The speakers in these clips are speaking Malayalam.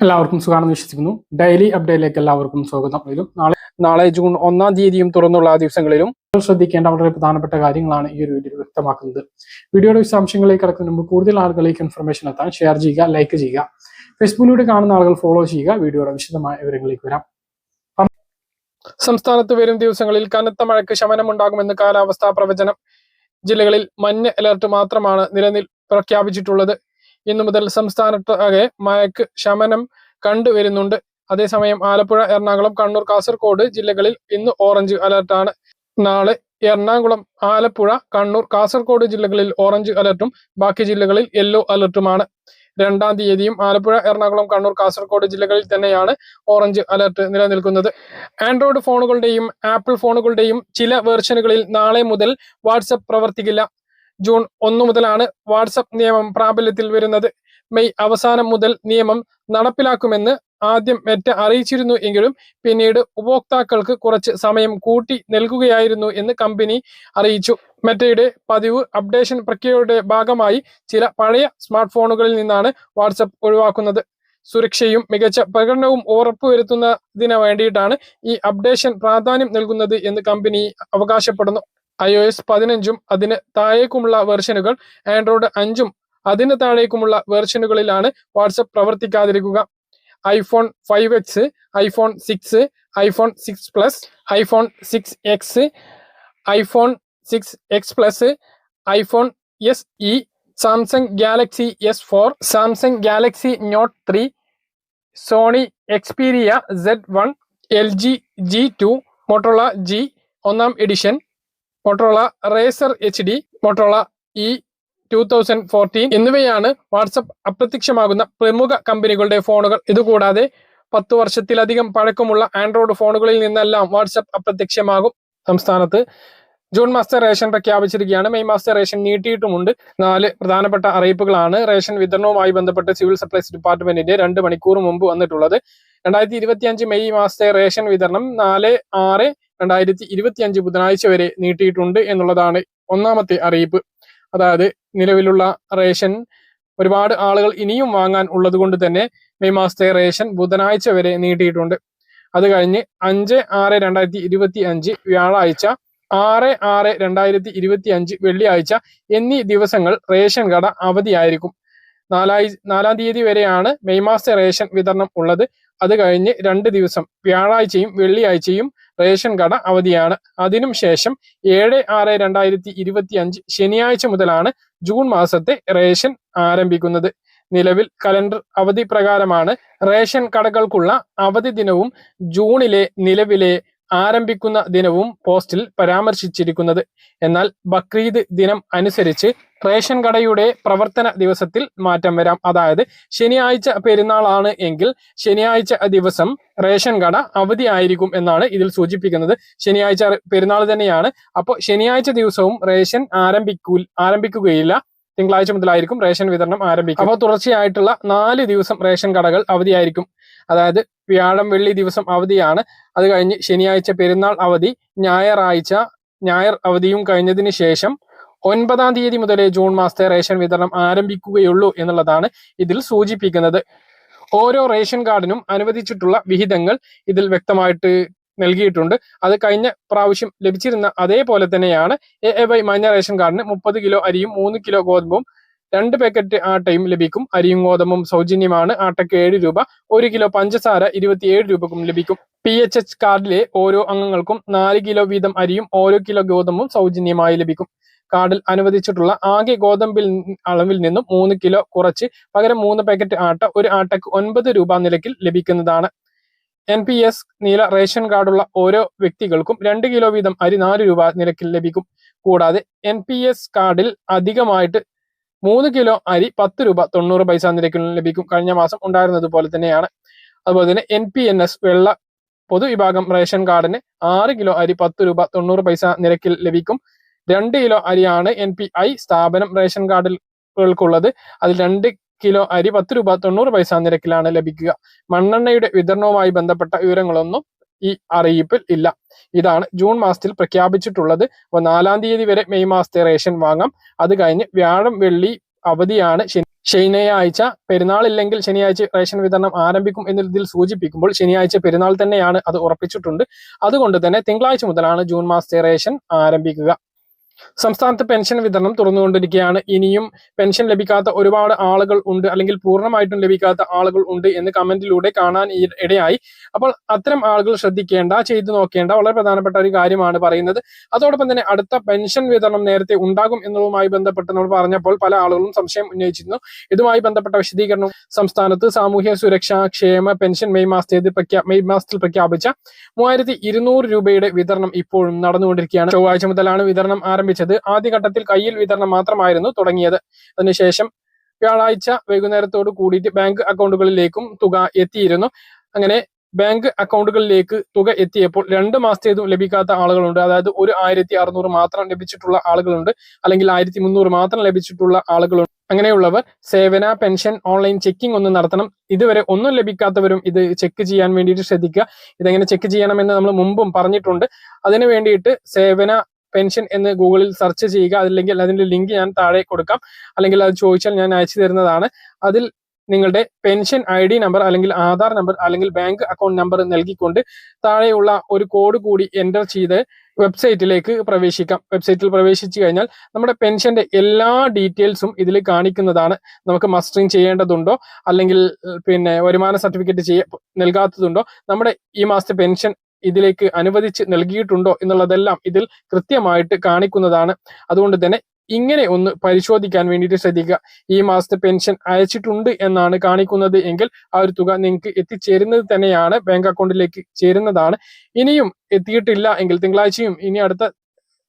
എല്ലാവർക്കും സുഖമാണെന്ന് വിശ്വസിക്കുന്നു. ഡെയിലി അപ്ഡേറ്റിലേക്ക് എല്ലാവർക്കും സ്വാഗതം. നാളെ നാളെ ജൂൺ ഒന്നാം തീയതിയും തുറന്നുള്ള ദിവസങ്ങളിലും നിങ്ങൾ ശ്രദ്ധിക്കേണ്ട വളരെ പ്രധാനപ്പെട്ട കാര്യങ്ങളാണ് ഈ ഒരു വീഡിയോയിൽ വ്യക്തമാക്കുന്നത്. വീഡിയോയുടെ വിശദാംശങ്ങളിലേക്ക് കടക്കുന്നതിന് മുമ്പ് കൂടുതൽ ആളുകളിലേക്ക് ഇൻഫർമേഷൻ എത്താൻ ഷെയർ ചെയ്യുക ലൈക്ക് ചെയ്യുക. ഫേസ്ബുക്കിലൂടെ കാണുന്ന ആളുകൾ ഫോളോ ചെയ്യുക. വീഡിയോയുടെ വിശദമായ വിവരങ്ങളിലേക്ക് വരാം. സംസ്ഥാനത്ത് വരും ദിവസങ്ങളിൽ കനത്ത മഴയ്ക്ക് ശമനമുണ്ടാകുമെന്ന് കാലാവസ്ഥാ പ്രവചനം ജില്ലകളിൽ മഞ്ഞ അലർട്ട് മാത്രമാണ് നിലനിൽ പ്രഖ്യാപിച്ചിട്ടുള്ളത്. ഇന്നു മുതൽ സംസ്ഥാനത്താകെ മഴയ്ക്ക് ശമനം കണ്ടുവരുന്നുണ്ട് അതേസമയം ആലപ്പുഴ എറണാകുളം കണ്ണൂർ കാസർഗോഡ് ജില്ലകളിൽ ഇന്ന് ഓറഞ്ച് അലർട്ടാണ് നാളെ എറണാകുളം ആലപ്പുഴ കണ്ണൂർ കാസർഗോഡ് ജില്ലകളിൽ ഓറഞ്ച് അലർട്ടും ബാക്കി ജില്ലകളിൽ യെല്ലോ അലർട്ടുമാണ്. രണ്ടാം തീയതിയും ആലപ്പുഴ എറണാകുളം കണ്ണൂർ കാസർഗോഡ് ജില്ലകളിൽ തന്നെയാണ് ഓറഞ്ച് അലർട്ട് നിലനിൽക്കുന്നത്. ആൻഡ്രോയിഡ് ഫോണുകളുടെയും ആപ്പിൾ ഫോണുകളുടെയും ചില വേർഷനുകളിൽ നാളെ മുതൽ വാട്സപ്പ് പ്രവർത്തിക്കില്ല. ജൂൺ ഒന്നു മുതലാണ് വാട്സപ്പ് നിയമം പ്രാബല്യത്തിൽ വരുന്നത്. മെയ് അവസാനം മുതൽ നിയമം നടപ്പിലാക്കുമെന്ന് ആദ്യം മെറ്റ അറിയിച്ചിരുന്നു എങ്കിലും പിന്നീട് ഉപഭോക്താക്കൾക്ക് കുറച്ച് സമയം കൂട്ടി നൽകുകയായിരുന്നു എന്ന് കമ്പനി അറിയിച്ചു. മെറ്റയുടെ പതിവ് അപ്ഡേഷൻ പ്രക്രിയയുടെ ഭാഗമായി ചില പഴയ സ്മാർട്ട് ഫോണുകളിൽ നിന്നാണ് വാട്സപ്പ് ഒഴിവാക്കുന്നത്. സുരക്ഷയും മികച്ച പ്രകടനവും ഉറപ്പുവരുത്തുന്നതിന് വേണ്ടിയിട്ടാണ് ഈ അപ്ഡേഷൻ പ്രാധാന്യം നൽകുന്നത് എന്ന് കമ്പനി അവകാശപ്പെടുന്നു. ഐ ഒ എസ് പതിനഞ്ചും അതിന് താഴേക്കുമുള്ള വെർഷനുകൾ ആൻഡ്രോയിഡ് അഞ്ചും അതിന് താഴേക്കുമുള്ള വെർഷനുകളിലാണ് WhatsApp പ്രവർത്തിക്കാതിരിക്കുക. IPhone five X iPhone six iPhone six plus iPhone six X iPhone six X plus iPhone S E Samsung Galaxy S four Samsung Galaxy note three Sony Xperia Z one L G G two Motorola G ഒന്നാം edition Motorola Razr H D Motorola E two thousand fourteen എന്നിവയാണ് വാട്സപ്പ് അപ്രത്യക്ഷമാകുന്ന പ്രമുഖ കമ്പനികളുടെ ഫോണുകൾ. ഇതുകൂടാതെ പത്തു വർഷത്തിലധികം പഴക്കമുള്ള ആൻഡ്രോയിഡ് ഫോണുകളിൽ നിന്നെല്ലാം വാട്സപ്പ് അപ്രത്യക്ഷമാകും സംസ്ഥാനത്ത്. ജൂൺ മാസത്തെ റേഷൻ പ്രഖ്യാപിച്ചിരിക്കുകയാണ്. മെയ് മാസത്തെ റേഷൻ നീട്ടിയിട്ടുമുണ്ട്. നാല് പ്രധാനപ്പെട്ട അറിയിപ്പുകളാണ്. റേഷൻ വിതരണവുമായി ബന്ധപ്പെട്ട് സിവിൽ സപ്ലൈസ് ഡിപ്പാർട്ട്മെന്റിന്റെ രണ്ട് മണിക്കൂർ മുമ്പ് വന്നിട്ടുള്ളത്. രണ്ടായിരത്തി ഇരുപത്തിയഞ്ച് മെയ് മാസത്തെ റേഷൻ വിതരണം നാല് ആറ് രണ്ടായിരത്തി ഇരുപത്തി അഞ്ച് ബുധനാഴ്ച വരെ നീട്ടിയിട്ടുണ്ട് എന്നുള്ളതാണ് ഒന്നാമത്തെ അറിയിപ്പ്. അതായത് നിലവിലുള്ള റേഷൻ ഒരുപാട് ആളുകൾ ഇനിയും വാങ്ങാൻ ഉള്ളത് കൊണ്ട് തന്നെ മെയ് മാസത്തെ റേഷൻ ബുധനാഴ്ച വരെ നീട്ടിയിട്ടുണ്ട്. അത് കഴിഞ്ഞ് അഞ്ച് ആറ് രണ്ടായിരത്തി ഇരുപത്തി അഞ്ച് വ്യാഴാഴ്ച ആറ് ആറ് രണ്ടായിരത്തി ഇരുപത്തി അഞ്ച് വെള്ളിയാഴ്ച എന്നീ ദിവസങ്ങൾ റേഷൻ കട അവധിയായിരിക്കും. നാലായി നാലാം തീയതി വരെയാണ് മെയ് മാസത്തെ റേഷൻ വിതരണം ഉള്ളത്. അത് കഴിഞ്ഞ് രണ്ട് ദിവസം വ്യാഴാഴ്ചയും വെള്ളിയാഴ്ചയും റേഷൻ കട അവധിയാണ്. അതിനും ശേഷം ഏഴ് ആറ് രണ്ടായിരത്തി ഇരുപത്തി അഞ്ച് ശനിയാഴ്ച മുതലാണ് ജൂൺ മാസത്തെ റേഷൻ ആരംഭിക്കുന്നത്. നിലവിൽ കലണ്ടർ അവധി പ്രകാരമാണ് റേഷൻ കടകൾക്കുള്ള അവധി ദിനവും ജൂണിലെ നിലവിലെ ആരംഭിക്കുന്ന ദിനവും പോസ്റ്റിൽ പരാമർശിച്ചിരിക്കുന്നത്. എന്നാൽ ബക്രീദ് ദിനം അനുസരിച്ച് റേഷൻ കടയുടെ പ്രവർത്തന ദിവസത്തിൽ മാറ്റം വരാം. അതായത് ശനിയാഴ്ച പെരുന്നാളാണ് എങ്കിൽ ശനിയാഴ്ച ദിവസം റേഷൻ കട അവധി ആയിരിക്കും എന്നാണ് ഇതിൽ സൂചിപ്പിക്കുന്നത്. ശനിയാഴ്ച പെരുന്നാൾ തന്നെയാണ്. അപ്പോൾ ശനിയാഴ്ച ദിവസവും റേഷൻ ആരംഭിക്കൂ ആരംഭിക്കുകയില്ല. തിങ്കളാഴ്ച മുതലായിരിക്കും റേഷൻ വിതരണം ആരംഭിക്കും അപ്പോൾ തുടർച്ചയായിട്ടുള്ള നാല് ദിവസം റേഷൻ കടകൾ അവധിയായിരിക്കും. അതായത് വ്യാഴം വെള്ളി ദിവസം അവധിയാണ്. അത് കഴിഞ്ഞ് ശനിയാഴ്ച പെരുന്നാൾ അവധി ഞായറാഴ്ച ഞായർ അവധിയും കഴിഞ്ഞതിന് ശേഷം ഒൻപതാം തീയതി മുതലേ ജൂൺ മാസത്തെ റേഷൻ വിതരണം ആരംഭിക്കുകയുള്ളൂ എന്നുള്ളതാണ് ഇതിൽ സൂചിപ്പിക്കുന്നത്. ഓരോ റേഷൻ കാർഡിനും അനുവദിച്ചിട്ടുള്ള വിഹിതങ്ങൾ ഇതിൽ വ്യക്തമായിട്ട് നൽകിയിട്ടുണ്ട്. അത് കഴിഞ്ഞ പ്രാവശ്യം ലഭിച്ചിരുന്ന അതേപോലെ തന്നെയാണ് എ എ വൈ മഞ്ഞ റേഷൻ കാർഡിന് മുപ്പത് കിലോ അരിയും മൂന്ന് കിലോ ഗോതമ്പും രണ്ട് പാക്കറ്റ് ആട്ടയും ലഭിക്കും. അരിയും ഗോതമ്പും സൗജന്യമാണ്. ആട്ടയ്ക്ക് ഏഴ് രൂപ ഒരു കിലോ പഞ്ചസാര ഇരുപത്തിയേഴ് രൂപക്കും ലഭിക്കും. പി എച്ച് എച്ച് കാർഡിലെ ഓരോ അംഗങ്ങൾക്കും നാല് കിലോ വീതം അരിയും ഓരോ കിലോ ഗോതമ്പും സൗജന്യമായി ലഭിക്കും. കാർഡിൽ അനുവദിച്ചിട്ടുള്ള ആകെ ഗോതമ്പിൽ അളവിൽ നിന്നും മൂന്ന് കിലോ കുറച്ച് പകരം മൂന്ന് പാക്കറ്റ് ആട്ട ഒരു ആട്ടയ്ക്ക് ഒൻപത് രൂപ നിരക്കിൽ ലഭിക്കുന്നതാണ്. എൻ പി എസ് നീല റേഷൻ കാർഡുള്ള ഓരോ വ്യക്തികൾക്കും രണ്ട് കിലോ വീതം അരി നാല് രൂപ നിരക്കിൽ ലഭിക്കും. കൂടാതെ എൻ പി എസ് കാർഡിൽ അധികമായിട്ട് മൂന്ന് കിലോ അരി പത്ത് രൂപ തൊണ്ണൂറ് പൈസ നിരക്കിൽ ലഭിക്കും. കഴിഞ്ഞ മാസം ഉണ്ടായിരുന്നത് പോലെ തന്നെയാണ്. അതുപോലെ തന്നെ എൻ പി എൻ എസ് വെള്ള പൊതുവിഭാഗം റേഷൻ കാർഡിന് ആറ് കിലോ അരി പത്ത് രൂപ തൊണ്ണൂറ് പൈസ നിരക്കിൽ ലഭിക്കും. രണ്ട് കിലോ അരിയാണ് എൻ പി ഐ സ്ഥാപനം റേഷൻ കാർഡിൽ കാർഡുകൾക്കുള്ളത് അതിൽ രണ്ട് കിലോ അരി പത്ത് രൂപ തൊണ്ണൂറ് പൈസ നിരക്കിലാണ് ലഭിക്കുക. മണ്ണെണ്ണയുടെ വിതരണവുമായി ബന്ധപ്പെട്ട വിവരങ്ങളൊന്നും ഈ അറിയിപ്പിൽ ഇല്ല. ഇതാണ് ജൂൺ മാസത്തിൽ പ്രഖ്യാപിച്ചിട്ടുള്ളത്. അപ്പോൾ നാലാം തീയതി വരെ മെയ് മാസത്തെ റേഷൻ വാങ്ങാം. അത് കഴിഞ്ഞ് വ്യാഴം വെള്ളി അവധിയാണ് ശനി ശനിയാഴ്ച പെരുന്നാളില്ലെങ്കിൽ ശനിയാഴ്ച റേഷൻ വിതരണം ആരംഭിക്കും എന്നതിൽ സൂചിപ്പിക്കുമ്പോൾ ശനിയാഴ്ച പെരുന്നാൾ തന്നെയാണ് അത് ഉറപ്പിച്ചിട്ടുണ്ട്. അതുകൊണ്ട് തന്നെ തിങ്കളാഴ്ച മുതലാണ് ജൂൺ മാസത്തെ റേഷൻ ആരംഭിക്കുക. സംസ്ഥാനത്ത് പെൻഷൻ വിതരണം തുറന്നുകൊണ്ടിരിക്കുകയാണ് ഇനിയും പെൻഷൻ ലഭിക്കാത്ത ഒരുപാട് ആളുകൾ ഉണ്ട് അല്ലെങ്കിൽ പൂർണമായിട്ടും ലഭിക്കാത്ത ആളുകൾ ഉണ്ട് എന്ന് കമന്റിലൂടെ കാണാൻ ഇടയായി. അപ്പോൾ അത്തരം ആളുകൾ ശ്രദ്ധിക്കേണ്ട ചെയ്തു നോക്കേണ്ട വളരെ പ്രധാനപ്പെട്ട ഒരു കാര്യമാണ് പറയുന്നത്. അതോടൊപ്പം തന്നെ അടുത്ത പെൻഷൻ വിതരണം നേരത്തെ ഉണ്ടാകും എന്നതുമായി ബന്ധപ്പെട്ട് നമ്മൾ പറഞ്ഞപ്പോൾ പല ആളുകളും സംശയം ഉന്നയിച്ചിരുന്നു. ഇതുമായി ബന്ധപ്പെട്ട വിശദീകരണം സംസ്ഥാനത്ത് സാമൂഹ്യ സുരക്ഷാ ക്ഷേമ പെൻഷൻ മെയ് മാസത്തിൽ മെയ് മാസത്തിൽ പ്രഖ്യാപിച്ച മൂവായിരത്തി രൂപയുടെ വിതരണം ഇപ്പോഴും നടന്നുകൊണ്ടിരിക്കുകയാണ്. ചൊവ്വാഴ്ച മുതലാണ് വിതരണം ആരംഭിച്ചത് ആദ്യഘട്ടത്തിൽ കയ്യിൽ വിതരണം മാത്രമായിരുന്നു തുടങ്ങിയത്. അതിനുശേഷം വ്യാഴാഴ്ച വൈകുന്നേരത്തോട് കൂടിയിട്ട് ബാങ്ക് അക്കൗണ്ടുകളിലേക്കും തുക എത്തിയിരുന്നു. അങ്ങനെ ബാങ്ക് അക്കൗണ്ടുകളിലേക്ക് തുക എത്തിയപ്പോൾ രണ്ട് മാസത്തേതും ലഭിക്കാത്ത ആളുകളുണ്ട്. അതായത് ഒരു ആയിരത്തി അറുന്നൂറ് മാത്രം ലഭിച്ചിട്ടുള്ള ആളുകളുണ്ട്. അല്ലെങ്കിൽ ആയിരത്തി മുന്നൂറ് മാത്രം ലഭിച്ചിട്ടുള്ള ആളുകളുണ്ട്. അങ്ങനെയുള്ളവർ സേവന പെൻഷൻ ഓൺലൈൻ ചെക്കിംഗ് ഒന്ന് നടത്തണം. ഇതുവരെ ഒന്നും ലഭിക്കാത്തവരും ഇത് ചെക്ക് ചെയ്യാൻ വേണ്ടിയിട്ട് ശ്രദ്ധിക്കുക. ഇതെങ്ങനെ ചെക്ക് ചെയ്യണമെന്ന് നമ്മൾ മുമ്പും പറഞ്ഞിട്ടുണ്ട്. അതിനു വേണ്ടിയിട്ട് സേവന പെൻഷൻ എന്ന് ഗൂഗിളിൽ സെർച്ച് ചെയ്യുക അല്ലെങ്കിൽ അതിന്റെ ലിങ്ക് ഞാൻ താഴെ കൊടുക്കാം. അല്ലെങ്കിൽ അത് ചോദിച്ചാൽ ഞാൻ അയച്ചു തരുന്നതാണ്. അതിൽ നിങ്ങളുടെ പെൻഷൻ ഐ ഡി നമ്പർ അല്ലെങ്കിൽ ആധാർ നമ്പർ അല്ലെങ്കിൽ ബാങ്ക് അക്കൗണ്ട് നമ്പർ നൽകിക്കൊണ്ട് താഴെയുള്ള ഒരു കോഡ് കൂടി എന്റർ ചെയ്ത് വെബ്സൈറ്റിലേക്ക് പ്രവേശിക്കാം. വെബ്സൈറ്റിൽ പ്രവേശിച്ചു കഴിഞ്ഞാൽ നമ്മുടെ പെൻഷന്റെ എല്ലാ ഡീറ്റെയിൽസും ഇതിൽ കാണിക്കുന്നതാണ്. നമുക്ക് മസ്റ്ററിങ് ചെയ്യേണ്ടതുണ്ടോ? അല്ലെങ്കിൽ പിന്നെ വരുമാന സർട്ടിഫിക്കറ്റ് ചെയ്യ നൽകാത്തതുണ്ടോ? നമ്മുടെ ഈ മാസത്തെ പെൻഷൻ ഇതിലേക്ക് അനുവദിച്ച് നൽകിയിട്ടുണ്ടോ എന്നുള്ളതെല്ലാം ഇതിൽ കൃത്യമായിട്ട് കാണിക്കുന്നതാണ്. അതുകൊണ്ട് തന്നെ ഇങ്ങനെ ഒന്ന് പരിശോധിക്കാൻ വേണ്ടിയിട്ട് ശ്രദ്ധിക്കുക. ഈ മാസത്തെ പെൻഷൻ അയച്ചിട്ടുണ്ട് എന്നാണ് കാണിക്കുന്നത് എങ്കിൽ ആ ഒരു തുക നിങ്ങൾക്ക് എത്തിച്ചേരുന്നത് തന്നെയാണ് ബാങ്ക് അക്കൗണ്ടിലേക്ക് ചേരുന്നതാണ്. ഇനിയും എത്തിയിട്ടില്ല എങ്കിൽ തിങ്കളാഴ്ചയും ഇനി അടുത്ത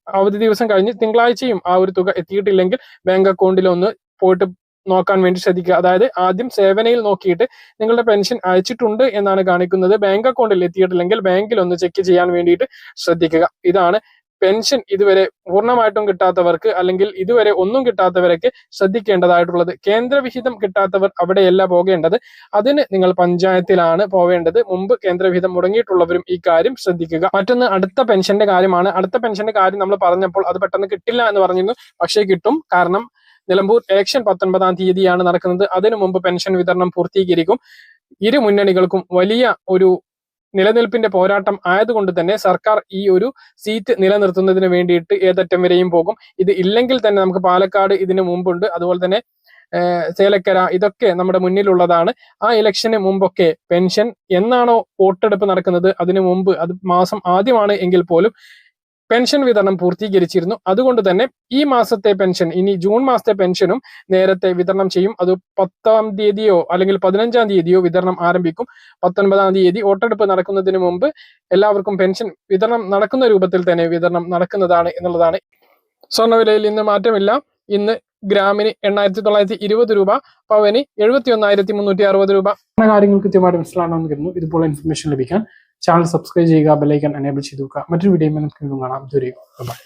അവധി ദിവസം കഴിഞ്ഞ് തിങ്കളാഴ്ചയും ആ ഒരു തുക എത്തിയിട്ടില്ലെങ്കിൽ ബാങ്ക് അക്കൗണ്ടിൽ ഒന്ന് പോയിട്ട് നോക്കാൻ വേണ്ടി ശ്രദ്ധിക്കുക. അതായത് ആദ്യം സേവനയിൽ നോക്കിയിട്ട് നിങ്ങളുടെ പെൻഷൻ അയച്ചിട്ടുണ്ട് എന്നാണ് കാണിക്കുന്നത്. ബാങ്ക് അക്കൗണ്ടിൽ എത്തിയിട്ടില്ലെങ്കിൽ ബാങ്കിൽ ഒന്ന് ചെക്ക് ചെയ്യാൻ വേണ്ടിയിട്ട് ശ്രദ്ധിക്കുക. ഇതാണ് പെൻഷൻ ഇതുവരെ പൂർണമായിട്ടും കിട്ടാത്തവർക്ക് അല്ലെങ്കിൽ ഇതുവരെ ഒന്നും കിട്ടാത്തവരൊക്കെ ശ്രദ്ധിക്കേണ്ടതായിട്ടുള്ളത്. കേന്ദ്രവിഹിതം കിട്ടാത്തവർ അവിടെയല്ല പോകേണ്ടത്. അതിന് നിങ്ങൾ പഞ്ചായത്തിലാണ് പോവേണ്ടത്. മുമ്പ് കേന്ദ്രവിഹിതം മുടങ്ങിയിട്ടുള്ളവരും ഈ കാര്യം ശ്രദ്ധിക്കുക. മറ്റൊന്ന് അടുത്ത പെൻഷന്റെ കാര്യമാണ്. അടുത്ത പെൻഷന്റെ കാര്യം നമ്മൾ പറഞ്ഞപ്പോൾ അത് പെട്ടെന്ന് കിട്ടില്ല എന്ന് പറഞ്ഞിരുന്നു. പക്ഷേ കിട്ടും. കാരണം നിലമ്പൂർ ഇലക്ഷൻ പത്തൊൻപതാം തീയതിയാണ് നടക്കുന്നത്. അതിനു മുമ്പ് പെൻഷൻ വിതരണം പൂർത്തീകരിക്കും. ഇരു മുന്നണികൾക്കും വലിയ ഒരു നിലനിൽപ്പിന്റെ പോരാട്ടം ആയതുകൊണ്ട് തന്നെ സർക്കാർ ഈ ഒരു സീറ്റ് നിലനിർത്തുന്നതിന് വേണ്ടിയിട്ട് ഏതറ്റം വരെയും പോകും. ഇത് ഇല്ലെങ്കിൽ തന്നെ നമുക്ക് പാലക്കാട് ഇതിനു മുമ്പുണ്ട്. അതുപോലെ തന്നെ സേലക്കര ഇതൊക്കെ നമ്മുടെ മുന്നിലുള്ളതാണ്. ആ ഇലക്ഷന് മുമ്പൊക്കെ പെൻഷൻ എന്നാണോ വോട്ടെടുപ്പ് നടക്കുന്നത്? അതിനു മുമ്പ് അത് മാസം ആദ്യമാണ് എങ്കിൽ പോലും പെൻഷൻ വിതരണം പൂർത്തീകരിച്ചിരുന്നു. അതുകൊണ്ട് തന്നെ ഈ മാസത്തെ പെൻഷൻ ഇനി ജൂൺ മാസത്തെ പെൻഷനും നേരത്തെ വിതരണം ചെയ്യും. അത് പത്താം തീയതിയോ അല്ലെങ്കിൽ പതിനഞ്ചാം തീയതിയോ വിതരണം ആരംഭിക്കും. പത്തൊൻപതാം തീയതി വോട്ടെടുപ്പ് നടക്കുന്നതിന് മുമ്പ് എല്ലാവർക്കും പെൻഷൻ വിതരണം നടക്കുന്ന രൂപത്തിൽ തന്നെ വിതരണം നടക്കുന്നതാണ് എന്നുള്ളതാണ്. സ്വർണവിലയിൽ ഇന്ന് മാറ്റമില്ല. ഇന്ന് ഗ്രാമിന് എണ്ണായിരത്തി തൊള്ളായിരത്തി ഇരുപത് രൂപ പവന് എഴുപത്തി ഒന്നായിരത്തി മുന്നൂറ്റി അറുപത് രൂപ കാര്യങ്ങൾ കൃത്യമായിട്ട് മനസ്സിലാണെന്ന് കരുതുന്നു. ഇതുപോലെ ഇൻഫർമേഷൻ ലഭിക്കാൻ ചാനൽ സബ്സ്ക്രൈബ് ചെയ്യുക ബെല്ലൈക്കൺ എനേബിൾ ചെയ്തു വെക്കുക മറ്റൊരു വീഡിയോ നമുക്ക് കാണാം. ദൂരെ ബൈ